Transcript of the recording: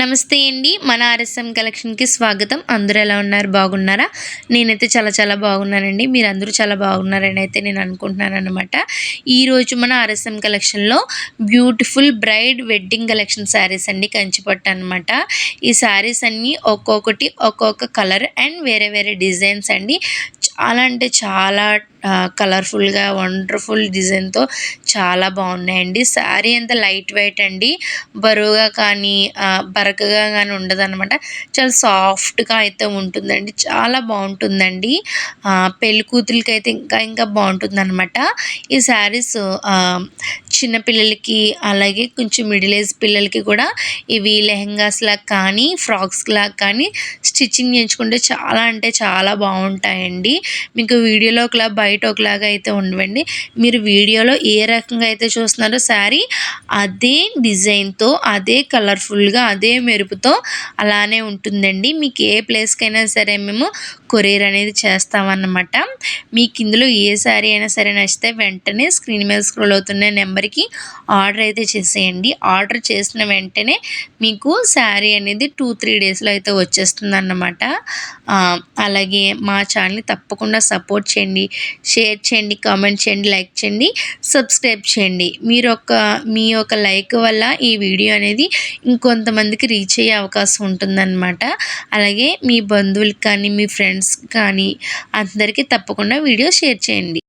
నమస్తే అండి. మన ఆర్ఎస్ఎం కలెక్షన్కి స్వాగతం. అందరూ ఎలా ఉన్నారు? బాగున్నారా? నేనైతే చాలా చాలా బాగున్నానండి. మీరు అందరూ చాలా బాగున్నారని అయితే నేను అనుకుంటున్నాను అనమాట ఈరోజు మన ఆర్ఎస్ఎం కలెక్షన్లో beautiful bride wedding collection saris అండి కంచిపట్టు అనమాట ఈ శారీస్ అన్నీ ఒక్కొక్కటి ఒక్కొక్క కలర్ అండ్ వేరే వేరే డిజైన్స్ అండి. చాలా అంటే చాలా కలర్ఫుల్గా వండర్ఫుల్ డిజైన్తో చాలా బాగున్నాయండి. శారీ అంతా లైట్ వెయిట్ అండి. బరువుగా కానీ బరకగా కానీ ఉండదు అనమాట చాలా సాఫ్ట్గా అయితే ఉంటుందండి. చాలా బాగుంటుందండి. పెళ్ళి కూతురికి అయితే ఇంకా ఇంకా బాగుంటుంది అనమాట ఈ శారీస్ చిన్నపిల్లలకి అలాగే కొంచెం మిడిల్ ఏజ్ పిల్లలకి కూడా ఇవి లెహెంగాస్లా కానీ ఫ్రాక్స్లా కానీ స్టిచ్చింగ్ చేయించుకుంటే చాలా అంటే చాలా బాగుంటాయండి. మీకు వీడియోలో ఒకలా బయట ఒకలాగా అయితే ఉండవండి. మీరు వీడియోలో ఏ రకంగా అయితే చూస్తున్నారో శారీ అదే డిజైన్తో అదే కలర్ఫుల్గా అదే మెరుపుతో అలానే ఉంటుందండి. మీకు ఏ ప్లేస్కైనా సరే మేము కొరియర్ అనేది చేస్తామన్నమాట. మీకు ఇందులో ఏ శారీ అయినా సరే నచ్చితే వెంటనే స్క్రీన్ మీద స్క్రోల్ అవుతున్న నెంబర్కి ఆర్డర్ అయితే చేసేయండి. ఆర్డర్ చేసిన వెంటనే మీకు శారీ అనేది టూ త్రీ డేస్లో అయితే వచ్చేస్తుంది అన్నమాట అలాగే మా ఛానల్ని తప్పకుండా సపోర్ట్ చేయండి. షేర్ చేయండి కామెంట్ చేయండి లైక్ చేయండి సబ్స్క్రైబ్ చేయండి. మీరు ఒక మీ యొక్క లైక్ వల్ల ఈ వీడియో అనేది ఇంకొంతమందికి రీచ్ అయ్యే అవకాశం ఉంటుందన్నమాట. అలాగే మీ బంధువులకు కానీ మీ ఫ్రెండ్స్ ఫ్రెండ్స్ కానీ అందరికీ తప్పకుండా వీడియో షేర్ చేయండి.